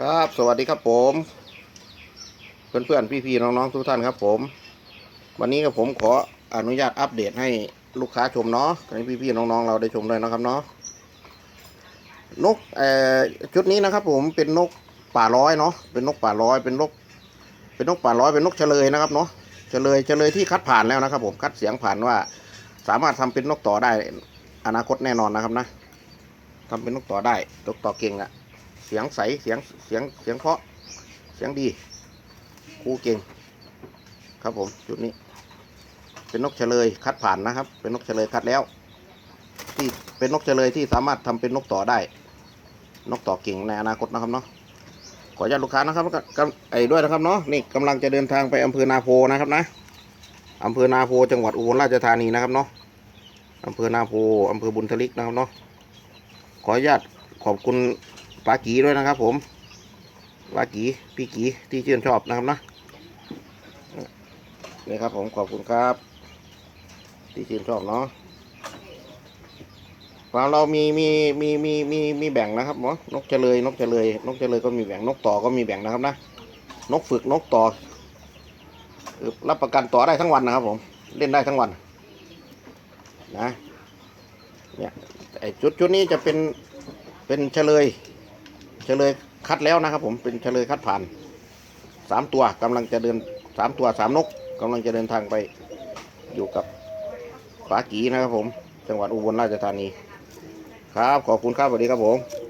ครับสวัสดีครับผม เพื่อนๆ พี่ๆ น้องๆ ทุกท่านครับผม วันนี้ก็ผมขออนุญาตอัปเดตให้ลูกค้าชมเนาะให้พี่ๆ น้องๆ เราได้ชมด้วยนะครับเนาะนกเอ่อชุดนี้นะครับผมเป็นนกป่าร้อยเนาะเป็นนกป่าร้อยเป็นนก เป็นนกป่าร้อยเป็นนกเฉลยนะครับเนาะเฉลยเฉลยที่คัดผ่านแล้วนะครับ ผมคัดเสียงผ่านว่า สามารถทำเป็นนกต่อได้อนาคตแน่นอนนะครับนะทำเป็นนกต่อได้นกต่อเก่งอะ สียงใสเสียงเสียงเสียงเพาะเสียงดีครูเก่ง ครับผมจุดนี้ เป็นนกเฉลยคัดผ่านนะครับ เป็นนกเฉลยคัดแล้ว ที่เป็นนกเฉลยที่สามารถทำเป็นนกต่อได้ นกต่อเก่งในอนาคตนะครับเนาะขออนุญาตลูกค้านะครับกกไอ้ด้วยนะครับเนาะนี่กำลังจะเดินทางไปอำเภอนาโพนะครับนะอำเภอนาโพจังหวัดอุบลราชธานีนะครับเนาะอำเภอนาโพอำเภอบุญทลิกนะครับเนาะขออนุญาตขอบคุณ ปลากีด้วยนะครับ ผมปลากีพี่กีที่ชื่นชอบนะครับนะนี่ครับผมขอบคุณครับ ที่ชื่นชอบเนาะเราเรามีมีมีมีมีมีแบ่งนะครับเนาะนกเฉลยนกเฉลยนกเฉลยก็มีแบ่งนกต่อก็มีแบ่งนะครับนะนกฝึกนกต่อคือรับประกันต่อได้ทั้งวันนะครับผมเล่นได้ทั้งวัน นะเนี่ยไอชุดชุดนี้จะเป็นเป็นเฉลย เฉลยคัดแล้วนะครับ ผมเป็นเฉลยคัดผ่านสามตัวกำลังจะเดินสามตัวสามนกกำลังจะเดินทางไปอยู่กับปากีนะครับผม จังหวัดอุบลราชธานี ครับ ขอบคุณครับสวัสดีครับผม